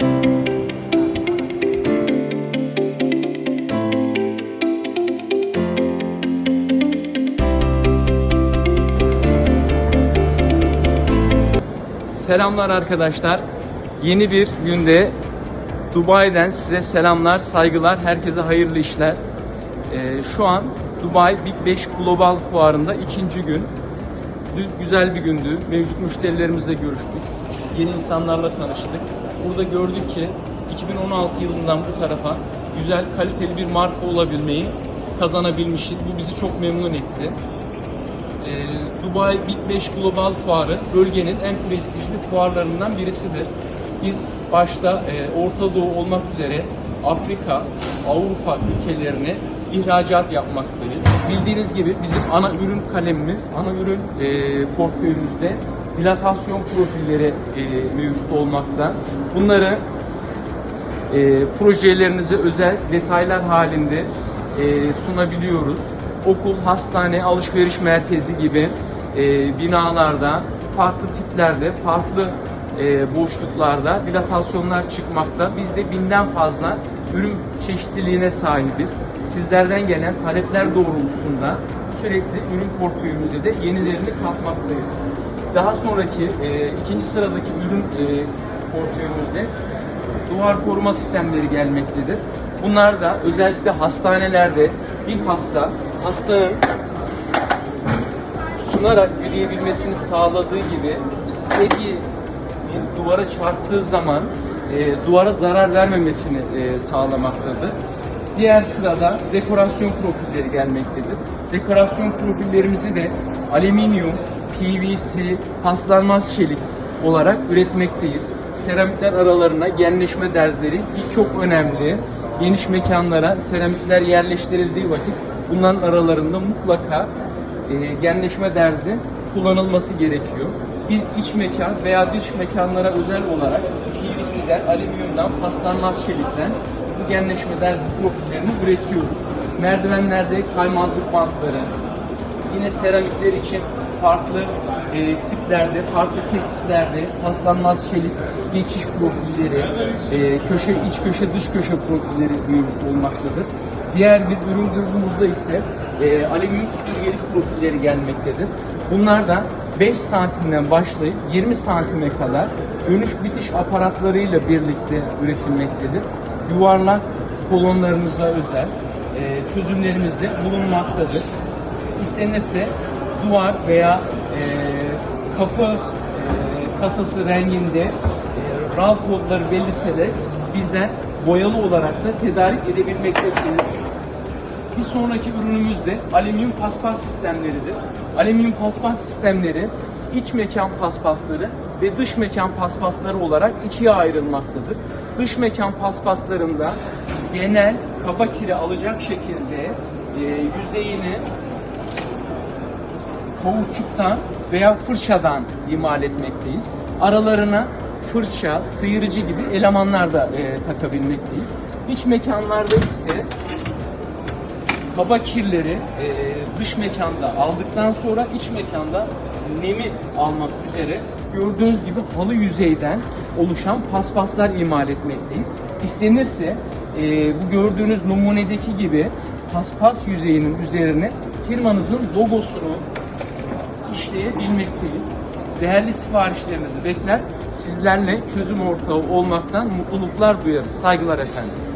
Selamlar arkadaşlar. Yeni bir günde Dubai'den size selamlar, saygılar, herkese hayırlı işler. Ee, şu an Dubai Big 5 Global Fuarı'nda ikinci gün. Dün güzel bir gündü. Mevcut müşterilerimizle görüştük. Yeni insanlarla tanıştık. Burada gördük ki 2016 yılından bu tarafa güzel, kaliteli bir marka olabilmeyi kazanabilmişiz. Bu bizi çok memnun etti. Ee, Dubai Big 5 Global Fuarı bölgenin en prestijli fuarlarından birisidir. Biz başta e, Orta Doğu olmak üzere Afrika, Avrupa ülkelerine ihracat yapmaktayız. Bildiğiniz gibi bizim ana ürün kalemimiz, ana ürün e, portföyümüzde dilatasyon profilleri e, mevcut olmakta. Bunları e, projelerinize özel detaylar halinde e, sunabiliyoruz. Okul, hastane, alışveriş merkezi gibi e, binalarda, farklı tiplerde, farklı e, boşluklarda dilatasyonlar çıkmakta. Biz de binden fazla ürün çeşitliliğine sahibiz. Sizlerden gelen talepler doğrultusunda sürekli ürün portföyümüze de yenilerini katmaktayız. Daha sonraki e, ikinci sıradaki ürün e, portföyümüzde duvar koruma sistemleri gelmektedir. Bunlar da özellikle hastanelerde bilhassa hastanın tutunarak yürüyebilmesini sağladığı gibi sedye bir duvara çarptığı zaman e, duvara zarar vermemesini e, sağlamaktadır. Diğer sırada dekorasyon profilleri gelmektedir. Dekorasyon profillerimizi de alüminyum, PVC, paslanmaz çelik olarak üretmekteyiz. Seramikler aralarına genleşme derzleri çok önemli. Geniş mekanlara seramikler yerleştirildiği vakit bunların aralarında mutlaka e, genleşme derzi kullanılması gerekiyor. Biz iç mekan veya dış mekanlara özel olarak PVC'den, alüminyumdan, paslanmaz çelikten bu genleşme derzi profillerini üretiyoruz. Merdivenlerde kaymazlık bantları, yine seramikler için farklı e, tiplerde, farklı kesitlerde paslanmaz çelik geçiş profilleri, e, köşe iç köşe dış köşe profilleri mevcut olmaktadır. Diğer bir ürün grubumuzda ise e, alüminyum süpürgelik profilleri gelmektedir. Bunlar da 5 santimden başlayıp 20 santime kadar dönüş bitiş aparatlarıyla birlikte üretilmektedir. Yuvarlak kolonlarımıza özel e, çözümlerimizde bulunmaktadır. İstenirse duvar veya e, kapı e, kasası renginde e, RAL kodları belirterek bizden boyalı olarak da tedarik edebilmektesiniz. Bir sonraki ürünümüz de alüminyum paspas sistemleridir. Alüminyum paspas sistemleri iç mekan paspasları ve dış mekan paspasları olarak ikiye ayrılmaktadır. Dış mekan paspaslarında genel kaba kiri alacak şekilde e, yüzeyini kauçuktan veya fırçadan imal etmekteyiz. Aralarına fırça, sıyırıcı gibi elemanlar da e, takabilmekteyiz. İç mekanlarda ise kaba kirleri e, dış mekanda aldıktan sonra iç mekanda nemi almak üzere gördüğünüz gibi halı yüzeyden oluşan paspaslar imal etmekteyiz. İstenirse e, bu gördüğünüz numunedeki gibi paspas yüzeyinin üzerine firmanızın logosunu işleyebilmekteyiz. Değerli siparişlerinizi bekler, sizlerle çözüm ortağı olmaktan mutluluklar duyarız. Saygılar efendim.